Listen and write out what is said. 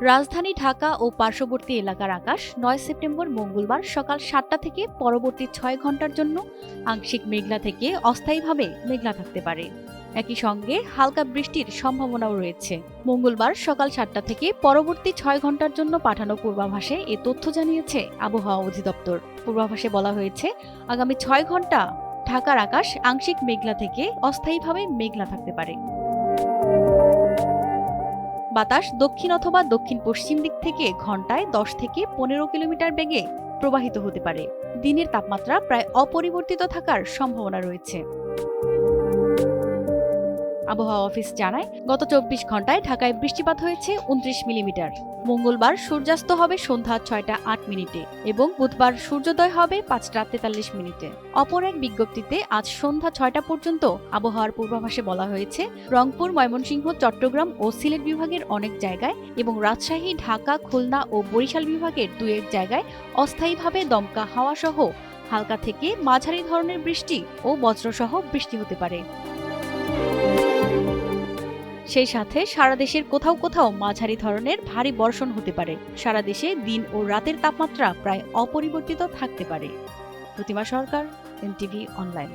রাজধানী ঢাকা ও পার্শ্ববর্তী এলাকার আকাশ নয় সেপ্টেম্বর মঙ্গলবার সকাল সাতটা থেকে পরবর্তী ছয় ঘণ্টার জন্য আংশিক মেঘলা থেকে অস্থায়ীভাবে মেঘলা থাকতে পারে। একই সঙ্গে হালকা বৃষ্টির সম্ভাবনাও রয়েছে। মঙ্গলবার সকাল সাতটা থেকে পরবর্তী ছয় ঘণ্টার জন্য পাঠানো পূর্বাভাসে এ তথ্য জানিয়েছে আবহাওয়া অধিদপ্তর। পূর্বাভাসে বলা হয়েছে, আগামী ছয় ঘণ্টা ঢাকার আকাশ আংশিক মেঘলা থেকে অস্থায়ীভাবে মেঘলা থাকতে পারে। বাতাস দক্ষিণ অথবা দক্ষিণ পশ্চিম দিক থেকে ঘন্টায় দশ থেকে পনেরো কিলোমিটার বেগে প্রবাহিত হতে পারে। দিনের তাপমাত্রা প্রায় অপরিবর্তিত থাকার সম্ভাবনা রয়েছে। আবহাওয়া অফিস জানায়, গত চব্বিশ ঘন্টায় ঢাকায় বৃষ্টিপাত হয়েছে উনত্রিশ মিলিমিটার। মঙ্গলবার সূর্যাস্ত হবে সন্ধ্যা ছয়টা আট মিনিটে এবং বুধবার সূর্যোদয় হবে পাঁচটা তেতাল্লিশ মিনিটে। অপর এক বিজ্ঞপ্তিতে আজ সন্ধ্যা ছয়টা পর্যন্ত আবহাওয়ার পূর্বাভাসে বলা হয়েছে, রংপুর, ময়মনসিংহ, চট্টগ্রাম ও সিলেট বিভাগের অনেক জায়গায় এবং রাজশাহী, ঢাকা, খুলনা ও বরিশাল বিভাগের দু এক জায়গায় অস্থায়ীভাবে দমকা হাওয়া সহ হালকা থেকে মাঝারি ধরনের বৃষ্টি ও বজ্রসহ বৃষ্টি হতে পারে। সেই সাথে সারা দেশের কোথাও কোথাও মাঝারি ধরনের ভারী বর্ষণ হতে পারে। সারা দেশে দিন ও রাতের তাপমাত্রা প্রায় অপরিবর্তিত থাকতে পারে। Pratima Sarkar, NTV online.